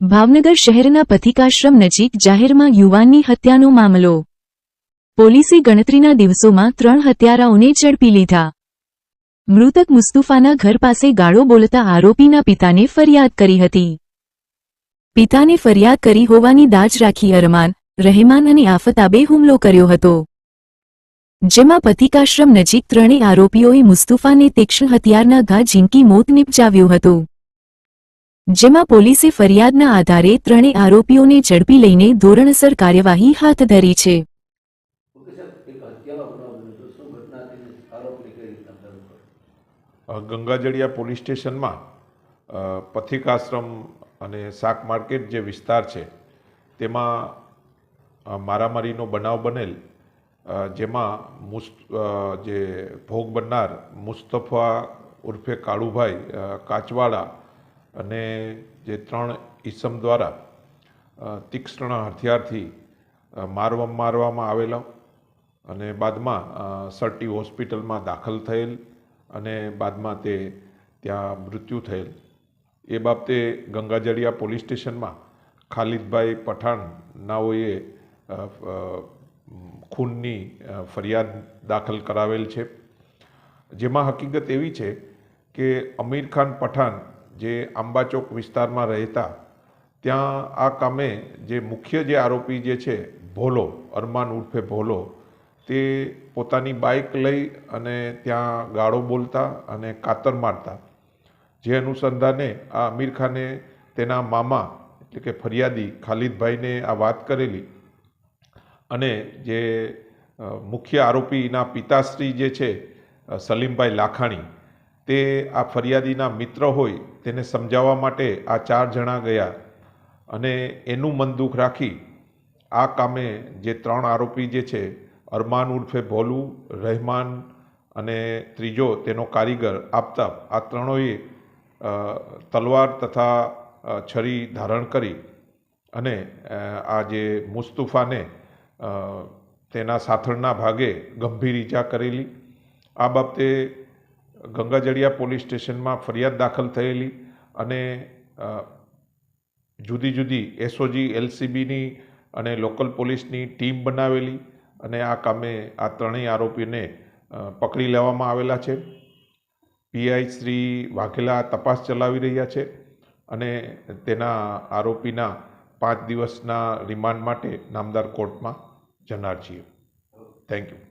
ભાવનગર શહેરના પથિકાશ્રમ નજીક જાહેરમાં યુવાનની હત્યાનો મામલો. પોલીસે ગણતરીના દિવસોમાં ત્રણ હત્યારાઓને ઝડપી લીધા. મૃતક મુસ્તુફાના ઘર પાસે ગાળો બોલતા આરોપીના પિતાને ફરિયાદ કરી હતી. પિતાને ફરિયાદ કરી હોવાની દાજ રાખી અરમાન, રહેમાન અને આફતાબે હુમલો કર્યો હતો. જેમાં પથિકાશ્રમ નજીક ત્રણેય આરોપીઓએ મુસ્તુફાને તીક્ષ્ણ હથિયારના ઘા ઝીંકી મોત નિપજાવ્યું હતું. જેમાં પોલીસે ફરિયાદના આધારે ત્રણેય આરોપીઓને ઝડપી લઈને ધોરણસર કાર્યવાહી હાથ ધરી છે. ગંગાજળિયા પોલીસ સ્ટેશનમાં પથિક આશ્રમ અને શાક માર્કેટ જે વિસ્તાર છે, તેમાં મારામારીનો બનાવ બનેલ જેમાં મુસ જે ભોગ બનનાર મુસ્તફા ઉર્ફે કાળુભાઈ કાચવાડા અને જે ત્રણ ઈસમ દ્વારા તીક્ષ્ણ હથિયારથી મારવા મારવામાં આવેલા અને બાદમાં સર્ટી હોસ્પિટલમાં દાખલ થયેલ અને બાદમાં તે ત્યાં મૃત્યુ થયેલ. એ બાબતે ગંગાજળિયા પોલીસ સ્ટેશનમાં ખાલિદભાઈ પઠાણ નાઓએ અ, અ, ખૂનની ફરિયાદ દાખલ કરાવેલ છે. જેમાં હકીકત એવી છે કે અમીર ખાન પઠાણ જે આંબાચોક વિસ્તારમાં રહેતા, ત્યાં આ કામે જે મુખ્ય જે આરોપી જે છે, ભોલો, અરમાન ઉર્ફે ભોલો, તે પોતાની બાઇક લઈ અને ત્યાં ગાળો બોલતા અને કાતર મારતા. જે અનુસંધાને આ અમીર ખાને તેના મામા, એટલે કે ફરિયાદી ખાલિદભાઈને આ વાત કરેલી. અને જે મુખ્ય આરોપીના પિતાશ્રી જે છે સલીમભાઈ લાખાણી તે આ ફરિયાદીના મિત્ર હોય તેને સમજાવવા માટે આ ચાર જણા ગયા અને એનું મન દુઃખ રાખી આ કામે જે ત્રણ આરોપી જે છે, અરમાન ઉર્ફે ભોલુ, રહેમાન અને ત્રીજો તેનો કારીગર આપતા આ ત્રણોએ તલવાર તથા છરી ધારણ કરી અને આ જે મુસ્તુફાને તેના સાથળના ભાગે ગંભીર ઈજા કરેલી. આ બાબતે ગંગાજળિયા પોલીસ સ્ટેશનમાં ફરિયાદ દાખલ થયેલી અને જુદી જુદી એસઓજી, એલસીબીની અને લોકલ પોલીસની ટીમ બનાવેલી અને આ કામે આ ત્રણેય આરોપીને પકડી લેવામાં આવેલા છે. પીઆઈ શ્રી વાઘેલા તપાસ ચલાવી રહ્યા છે અને તેના આરોપીના પાંચ દિવસના રિમાન્ડ માટે નામદાર કોર્ટમાં જનાર છીએ. Thank you.